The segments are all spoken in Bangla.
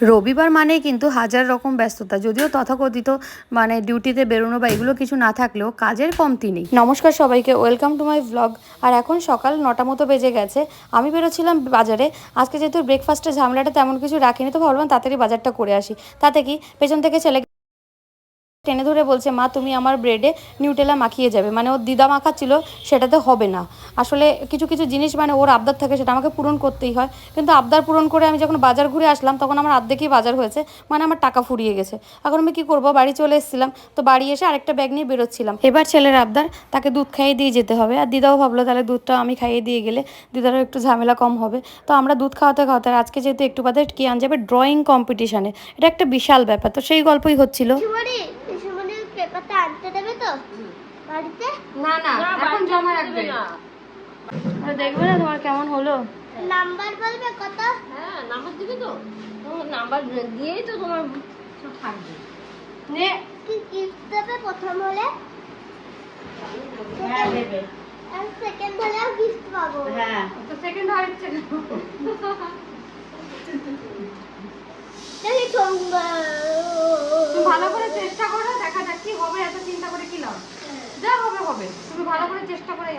রবিবার মানে কিন্তু হাজার রকম ব্যস্ততা। যদিও তথাকথিত মানে ডিউটিতে বেরোনো বা এগুলো কিছু না থাকলেও কাজের কমতি নেই। নমস্কার সবাইকে, ওয়েলকাম টু মাই ব্লগ আর এখন সকাল নটা মতো বেজে গেছে। আমি বেরোচ্ছিলাম বাজারে। আজকে যেহেতু ব্রেকফাস্টের ঝামেলাটা তেমন কিছু রাখিনি, তো ভাবলাম তাড়াতাড়ি বাজারটা করে আসি। তাতে কি পেছন থেকে ছেলে টেনে ধরে বলছে, মা, তুমি আমার ব্রেডে নিউটেলা মাখিয়ে যাবে। মানে ওর দিদা মাখাচ্ছিল, সেটাতে হবে না। আসলে কিছু কিছু জিনিস মানে ওর আবদার থাকে, সেটা আমাকে পূরণ করতেই হয়। কিন্তু আবদার পূরণ করে আমি যখন বাজার ঘুরে আসলাম, তখন আমার আর্ধেকই বাজার হয়েছে মানে আমার টাকা ফুরিয়ে গেছে। এখন আমি কি করব? বাড়ি চলে এসেছিলাম, তো বাড়ি এসে আরেকটা ব্যাগ নিয়ে বেরোচ্ছিলাম। এবার ছেলের আবদার, তাকে দুধ খাইয়ে দিয়ে যেতে হবে। আর দিদাও ভাবলো, তাহলে দুধটা আমি খাইয়ে দিয়ে গেলে দিদারও একটু ঝামেলা কম হবে। তো আমরা দুধ খাওয়াতে খাওয়াতে আজকে যেহেতু একটু বাদে কি আন যাবে ড্রয়িং কম্পিটিশানে এটা একটা বিশাল ব্যাপার। তো সেই গল্পই হচ্ছিল। পেপারটা আনতে দেবে তো? বাড়িতে? না না এখন জমা রাখবে। দেখবে না তোমার কেমন হলো? নাম্বার বলবে কত? হ্যাঁ নাম্বার দিবি তো? নাম্বার দিয়েই তো তোমার থাকবে। নে। কি গিফট দেবে প্রথম হলে? হ্যাঁ দেবে। আর সেকেন্ড হলেও গিফট পাবো। হ্যাঁ তো সেকেন্ড তোমরা তুমি ভালো করে চেষ্টা করো, দেখা যাক কি হবে, এত চিন্তা করে কি লাভ? যা হবে হবে। তুমি ভালো করে চেষ্টা করে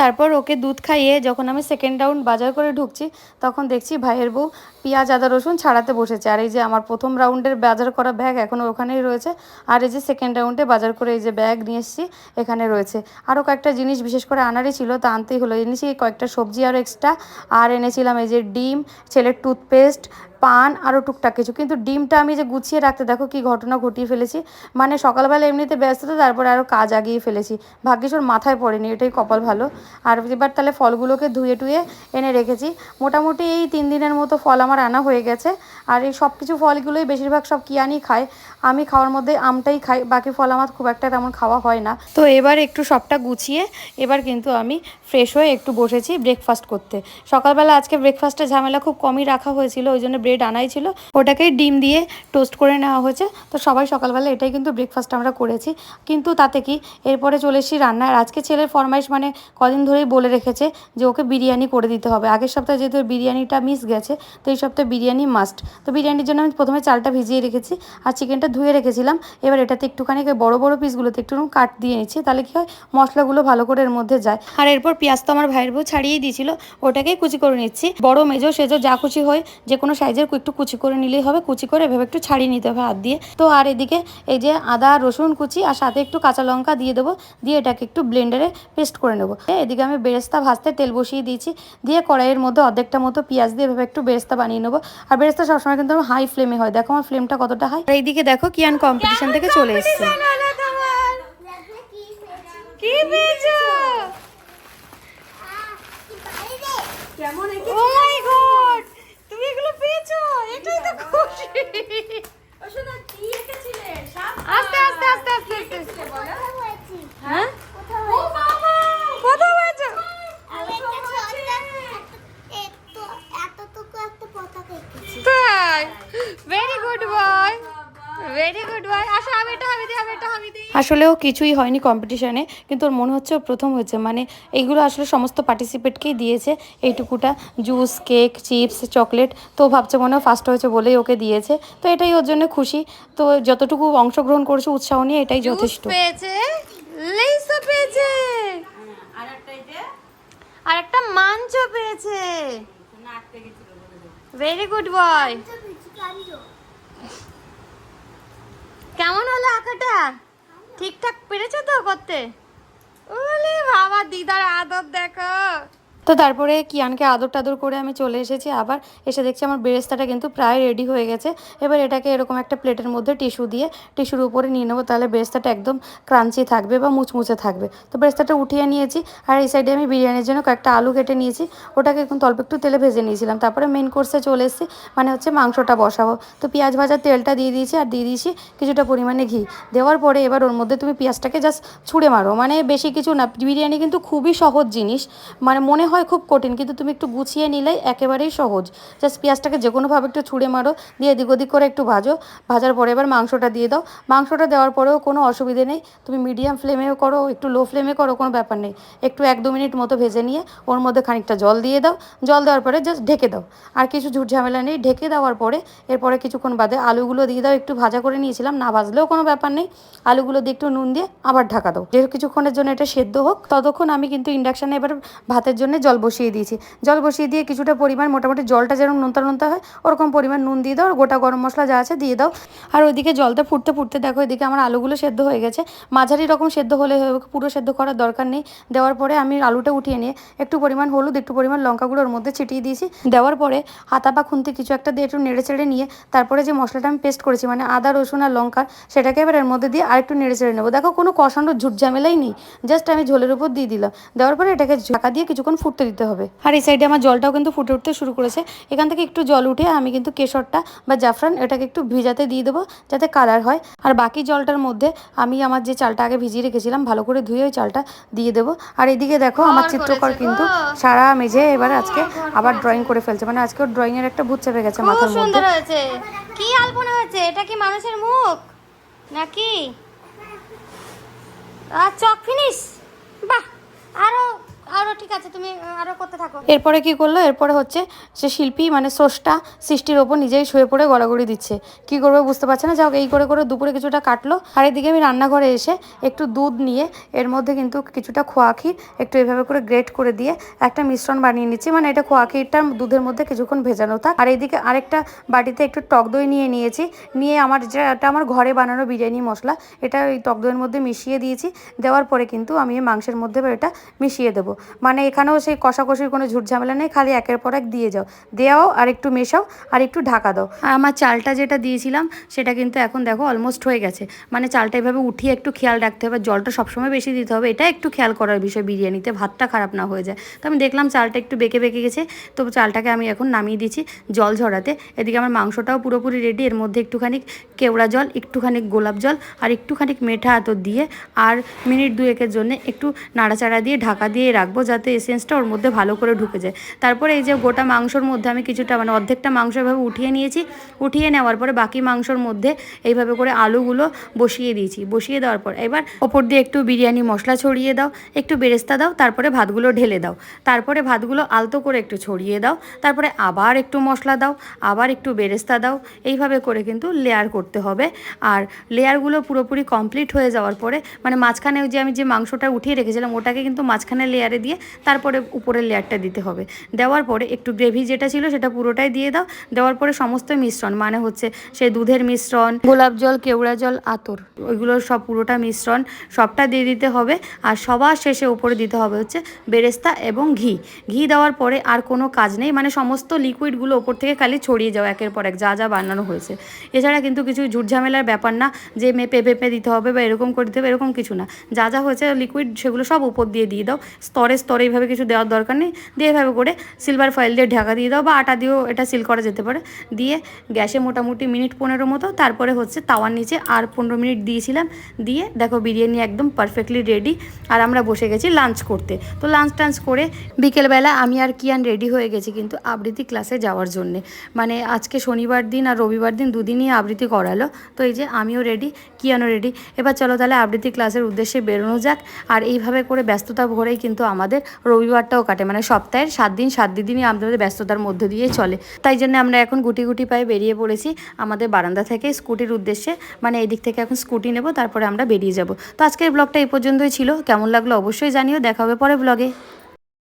তারপর ওকে দুধ খাইয়ে যখন আমি সেকেন্ড রাউন্ড বাজার করে ঢুকছি, তখন দেখছি ভাইয়ের বউ পেঁয়াজ, আদা, রসুন ছাড়াতে বসেছে। আর এই যে আমার প্রথম রাউন্ডের বাজার করা ব্যাগ এখনও ওখানেই রয়েছে। আর এই যে সেকেন্ড রাউন্ডে বাজার করে এই যে ব্যাগ নিয়ে এসেছি, এখানে রয়েছে। আরও কয়েকটা জিনিস, বিশেষ করে আনারই ছিল, তা আনতেই হলো। এনেছি কয়েকটা সবজি আরও এক্সট্রা আর এনেছিলাম এই যে ডিম, ছেলের টুথপেস্ট পান আরও টুকটাক কিছু। কিন্তু ডিমটা আমি যে গুছিয়ে রাখতে, দেখো কি ঘটনা ঘটিয়ে ফেলেছি। মানে সকালবেলা এমনিতে ব্যস্ত তো তারপরে আরও কাজ আগিয়ে ফেলেছি। ভাগ্যিস ওর মাথায় পড়েনি, এটাই কপাল ভালো। আর এবার তাহলে ফলগুলোকে ধুয়ে টুয়ে এনে রেখেছি। মোটামুটি এই তিন দিনের মতো ফল আমার আনা হয়ে গেছে। আর এই সব কিছু ফলগুলোই বেশিরভাগ সব কিয়ানি খায়, আমি খাওয়ার মধ্যে আমটাই খাই, বাকি ফল আমার খুব একটা তেমন খাওয়া হয় না। তো এবার একটু সবটা গুছিয়ে, এবার কিন্তু আমি ফ্রেশ হয়ে একটু বসেছি ব্রেকফাস্ট করতে। সকালবেলা আজকে ব্রেকফাস্টের ঝামেলা খুব কমই রাখা হয়েছিল, ওই জন্য ব্রেড আনাই ছিল। ওটাকেই ডিম দিয়ে টোস্ট করে নেওয়া হয়েছে। তো সবাই সকালবেলা এটাই কিন্তু ব্রেকফাস্ট আমরা করেছি। কিন্তু তাতে কি? এরপরে চলে এসেছি রান্না আর আজকে ছেলের ফরমাইশ মানে কদিন ধরেই বলে রেখেছে যে ওকে বিরিয়ানি করে দিতে হবে। আগের সপ্তাহে যেহেতু বিরিয়ানিটা মিস গেছে, তো এই সপ্তাহে বিরিয়ানি মাস্ট তো বিরিয়ানির জন্য আমি প্রথমে চালটা ভিজিয়ে রেখেছি আর চিকেনটা ধুয়ে রেখেছিলাম। এবার এটাতে একটুখানি বড় বড় পিসগুলোতে একটু কাট দিয়ে নিচ্ছি, তাহলে কি হয়? মশলাগুলো ভালো করে এর মধ্যে যায়। আর এরপর পেঁয়াজ তো আমার ভাইয়ের বউ ছাড়িয়েই দিয়েছিল। ওটাকেই কুচি করে নিচ্ছি। বড় মেজো সেজো যা কুচি হয় যে কোনো সাইজের একটু কুচি করে নিলেই হবে কুচি করে এভাবে একটু ছাড়িয়ে নিতে হবে হাত দিয়ে। তো আর এদিকে এই যে আদা রসুন কুচি আর সাথে একটু কাঁচা লঙ্কা দিয়ে দেবো দিয়ে এটাকে একটু ব্লেন্ডারে পেস্ট করে নেব। এদিকে আমি বেরেস্তা ভাজতে তেল বসিয়ে দিয়েছি দিয়ে কড়াইয়ের মধ্যে অর্ধেকটা মতো পেঁয়াজ দিয়ে এভাবে একটু বেরেস্তা বানিয়ে নেব। আর বেরেস্তা সবসময় কিন্তু আমার হাই ফ্লেমে হয় দেখো আমার ফ্লেমটা কতটা হাই এইদিকে দেখো কিয়ান কম্পিটিশন থেকে চলে এসছে। দেখবে কি পেয়েছি পেয়েছ আহ, ও মাই গড এগুলো এটাই তো খুশি। আস্তে আস্তে আস্তে আস্তে আস্তে কোথায় হয়েছি হ্যাঁ কোথায় হয়েছি কোথাও হয়েছে আমি একটা ছোট্ট এত এতটুকু একটা পতাকা এঁকেছি তাই very good boy very good boy আসো আমি এটা আমি দিই আমি এটা আমি দিই আসলেও কিছুই হয়নি কম্পিটিশানে কিন্তু ওর মনে হচ্ছে ও প্রথম হয়েছে। মানে এইগুলো আসলে সমস্ত পার্টিসিপেটকেই দিয়েছে। এইটুকুটা জুস কেক চিপস চকলেট তো ভাবছে মনে হয় ফার্স্ট হয়েছে বলেই ওকে দিয়েছে। তো এটাই ওর জন্য খুশি। তো যতটুকু অংশগ্রহণ করেছে উৎসাহ নিয়ে এটাই যথেষ্ট। পেয়েছে পেয়েছে। আর একটা মাঞ্চ পেয়েছে। ভেরি গুড বয় কেমন হলো আঁকাটা? ঠিকঠাক পেরেছ তো করতে? ওলে বাবা দিদার আদর দেখো। তো তারপরে কিয়ানকে আদর টাদর করে আমি চলে এসেছি আবার। এসে দেখছি আমার বেরেস্তাটা কিন্তু প্রায় রেডি হয়ে গেছে। এবার এটাকে এরকম একটা প্লেটের মধ্যে টিস্যু দিয়ে, টিস্যুর উপরে নিয়ে নেব। তাহলে বেরেস্তাটা একদম ক্রাঞ্চি থাকবে বা মুচমুচে থাকবে। তো বেরেস্তাটা উঠিয়ে নিয়েছি আর এই সাইডে আমি বিরিয়ানির জন্য কয়েকটা আলু কেটে নিয়েছি। ওটাকে এখন অল্প একটু তেলে ভেজে নিয়েছিলাম। তারপরে মেন কোর্সে চলে এসেছি মানে হচ্ছে মাংসটা বসাবো। তো পেঁয়াজ ভাজার তেলটা দিয়ে দিয়েছি আর দিয়ে দিয়েছি কিছুটা পরিমাণে ঘি। দেওয়ার পরে এবার ওর মধ্যে তুমি পেঁয়াজটাকে জাস্ট ছুঁড়ে মারো। মানে বেশি কিছু না, বিরিয়ানি কিন্তু খুবই সহজ জিনিস। মানে মনে হয় হয় খুব কঠিন, কিন্তু তুমি একটু গুছিয়ে নিলেই একেবারেই সহজ। জাস্ট পেঁয়াজটাকে যে কোনোভাবে একটু ছুঁড়ে মারো, দিয়ে এদিক ওদিক করে একটু ভাজো। ভাজার পরে এবার মাংসটা দিয়ে দাও। মাংসটা দেওয়ার পরেও কোনো অসুবিধে নেই। তুমি মিডিয়াম ফ্লেমেও করো, একটু লো ফ্লেমে করো, কোনো ব্যাপার নেই। একটু এক দু মিনিট মতো ভেজে নিয়ে ওর মধ্যে খানিকটা জল দিয়ে দাও। জল দেওয়ার পরে জাস্ট ঢেকে দাও। আর কিছু ঝুট ঝামেলা নেই, ঢেকে দেওয়ার পরে এরপরে কিছুক্ষণ বাদে আলুগুলো দিয়ে দাও। একটু ভাজা করে নিয়েছিলাম, না ভাজলেও কোনো ব্যাপার নেই। আলুগুলো দিয়ে একটু নুন দিয়ে আবার ঢাকা দাও। যেহেতু কিছুক্ষণের জন্য এটা সেদ্ধ হোক, ততক্ষণ আমি কিন্তু ইন্ডাকশানে এবার ভাতের জন্য জল বসিয়ে দিয়েছি। জল বসিয়ে দিয়ে কিছুটা পরিমাণ মোটামুটি জলটা যেরকম নোনতা নোনতা হয়, ওরকম পরিমাণ নুন দিয়ে দাও, গোটা গরম মশলা যা আছে দিয়ে দাও। আর ওইদিকে জলটা ফুটতে ফুটতে দেখো, এদিকে আমার আলুগুলো সেদ্ধ হয়ে গেছে। মাঝারি রকম সেদ্ধ হলে পুরো সেদ্ধ করার দরকার নেই। দেওয়ার পরে আমি আলুটা উঠিয়ে নিয়ে একটু পরিমাণ হলুদ, একটু পরিমাণ লঙ্কা গুঁড়ো ওর মধ্যে ছিটিয়ে দিয়েছি। দেওয়ার পরে হাতা বা খুন্তি কিছু একটা দিয়ে একটু নেড়ে চেড়ে নিয়ে তারপরে যে মশলাটা আমি পেস্ট করেছি মানে আদা, রসুন আর লঙ্কা সেটাকে এবার এর মধ্যে দিয়ে আরেকটু নেড়ে চেড়ে নেব। দেখো কোনো কষানোর ঝুট ঝামেলাই নেই, জাস্ট আমি ঝোলের উপর দিয়ে দিলাম। দেওয়ার পরে এটাকে ঢাকা দিয়ে কিছুক্ষণ ফুটতে দিতে হবে। আর এই সাইডে আমার জলটাও কিন্তু ফুটে উঠতে শুরু করেছে। এখান থেকে একটু জল উঠে আমি কিন্তু কেশরটা বা জাফরান এটাকে একটু ভিজাতে দিয়ে দেবো যাতে কালার হয়। আর বাকি জলটার মধ্যে আমি আমার যে চালটা আগে ভিজিয়ে রেখেছিলাম ভালো করে ধুয়ে ওই চালটা দিয়ে দেবো। আর এদিকে দেখো আমার চিত্রকর কিন্তু সারা মেঝে এবার আজকে আবার ড্রয়িং করে ফেলছে। মানে আজকে ওর ড্রয়িং এর একটা ভূত চেপে গেছে খুব মাথার মধ্যে। সুন্দর হয়েছে। কি আলপনা হয়েছে? এটা কি মানুষের মুখ? নাকি? আর চক ফিনিশ বাহ! আরও ঠিক আছে, তুমি আরও করতে থাকো। এরপরে কি করল? এরপরে হচ্ছে সে শিল্পী মানে স্রষ্টা সৃষ্টির ওপর নিজেই শুয়ে পড়ে গড়াগড়ি দিচ্ছে। কি করবে বুঝতে পারছে না? যাও এই করে করে দুপুরে কিছুটা কাটলো। আর এদিকে আমি রান্নাঘরে এসে একটু দুধ নিয়ে, এর মধ্যে কিন্তু কিছুটা খোয়া একটু এভাবে করে গ্রেট করে দিয়ে একটা মিশ্রণ বানিয়ে নিচ্ছি। মানে এটা খোয়া দুধের মধ্যে কিছুক্ষণ ভেজানো থাক। আর এইদিকে আরেকটা বাটিতে একটু টক দই নিয়ে নিয়েছি। নিয়ে আমার যেটা আমার ঘরে বানানো বিরিয়ানি মশলা, এটা ওই টক দইয়ের মধ্যে মিশিয়ে দিয়েছি। দেওয়ার পরে কিন্তু আমি মাংসের মধ্যে এটা মিশিয়ে দেবো। মানে এখানেও সেই কষাকষির কোনো ঝুট ঝামেলা নেই, খালি একের পর এক দিয়ে যাও। দেওয়াও আর একটু মেশাও আর একটু ঢাকা দাও। আর আমার চালটা যেটা দিয়েছিলাম, সেটা কিন্তু এখন দেখো অলমোস্ট হয়ে গেছে। মানে চালটা এভাবে উঠিয়ে একটু খেয়াল রাখতে হবে, জলটা সবসময় বেশি দিতে হবে, এটা একটু খেয়াল করার বিষয় বিরিয়ানিতে, ভাতটা খারাপ না হয়ে যায়। তো আমি দেখলাম চালটা একটু বেঁকে বেঁকে গেছে, তো চালটাকে আমি এখন নামিয়ে দিচ্ছি জল ঝরাতে। এদিকে আমার মাংসটাও পুরোপুরি রেডি এর মধ্যে একটুখানি কেওড়া জল একটুখানি গোলাপ জল আর একটুখানি মেঠা আতর দিয়ে, আর মিনিট দুয়েকের জন্য একটু নাড়াচাড়া দিয়ে ঢাকা দিয়ে রাখব যাতে এসেন্সটা ওর মধ্যে ভালো করে ঢুকে যায়। তারপরে এই যে গোটা মাংসর মধ্যে আমি কিছুটা মানে অর্ধেকটা মাংস এভাবে উঠিয়ে নিয়েছি। উঠিয়ে নেওয়ার পরে বাকি মাংসর মধ্যে এইভাবে করে আলুগুলো বসিয়ে দিয়েছি। বসিয়ে দেওয়ার পর এবার ওপর দিয়ে একটু বিরিয়ানি মশলা ছড়িয়ে দাও, একটু বেরেস্তা দাও, তারপরে ভাতগুলো ঢেলে দাও। তারপরে ভাতগুলো আলতো করে একটু ছড়িয়ে দাও, তারপরে আবার একটু মশলা দাও, আবার একটু বেরেস্তা দাও। এইভাবে করে কিন্তু লেয়ার করতে হবে। আর লেয়ারগুলো পুরোপুরি কমপ্লিট হয়ে যাওয়ার পরে মানে মাঝখানে যে আমি যে মাংসটা উঠিয়ে রেখেছিলাম, ওটাকে কিন্তু মাঝখানে লেয়ারে দিয়ে তারপরে উপরের লেয়ারটা দিতে হবে। দেওয়ার পরে একটু গ্রেভি যেটা ছিল সেটা পুরোটাই দিয়ে দাও। দেওয়ার পরে সমস্ত মিশ্রণ মানে হচ্ছে সেই দুধের মিশ্রণ, গোলাপ জল, কেওড়া জল, আতর ওইগুলোর সব পুরোটা মিশ্রণ সবটা দিয়ে দিতে হবে। আর সবার শেষে উপরে দিতে হবে হচ্ছে বেরেস্তা এবং ঘি। ঘি দেওয়ার পরে আর কোনো কাজ নেই মানে সমস্ত লিকুইডগুলো ওপর থেকে খালি ছড়িয়ে যাও একের পর এক, যা যা বানানো হয়েছে। এছাড়া কিন্তু কিছু ঝুট ঝামেলার ব্যাপার না, যে মেপে পেপে দিতে হবে বা এরকম করে দিতে হবে, এরকম কিছু না। যা যা হয়েছে লিকুইড সেগুলো সব উপর দিয়ে দিয়ে দাও। স্তরে স্তরে এইভাবে কিছু দেওয়ার দরকার নেই। দিয়ে এভাবে করে সিলভার ফয়েল দিয়ে ঢাকা দিয়ে দাও বা আটা দিয়েও এটা সিল করা যেতে পারে। দিয়ে গ্যাসে মোটামুটি মিনিট পনেরো মতো, তারপরে হচ্ছে তাওয়ার নিচে আর পনেরো মিনিট দিয়েছিলাম। দিয়ে দেখো বিরিয়ানি একদম পারফেক্টলি রেডি আর আমরা বসে গেছি লাঞ্চ করতে। তো লাঞ্চ টাঞ্চ করে বিকেলবেলা আমি আর কিয়ান রেডি হয়ে গেছি কিন্তু আবৃত্তি ক্লাসে যাওয়ার জন্যে। মানে আজকে শনিবার দিন আর রবিবার দিন দুদিনই আবৃত্তি করালো। তো এই যে আমিও রেডি কিয়ানও রেডি এবার চলো তাহলে আবৃত্তি ক্লাসের উদ্দেশ্যে বেরোনো যাক। আর এইভাবে করে ব্যস্ততা ভরেই কিন্তু আমাদের রবিবারটাও কাটে। মানে সপ্তাহের সাত দিন, সাত দিনই আমাদের ব্যস্ততার মধ্যে দিয়ে চলে। তাই জন্য আমরা এখন গুটি গুটি পায়ে বেরিয়ে পড়েছি আমাদের বারান্দা থেকে স্কুটির উদ্দেশ্যে। মানে এই দিক থেকে এখন স্কুটি নেব, তারপরে আমরা বেরিয়ে যাব। তো আজকের ব্লগটা এই পর্যন্তই ছিল। কেমন লাগল অবশ্যই জানিও। দেখা হবে পরে ব্লগে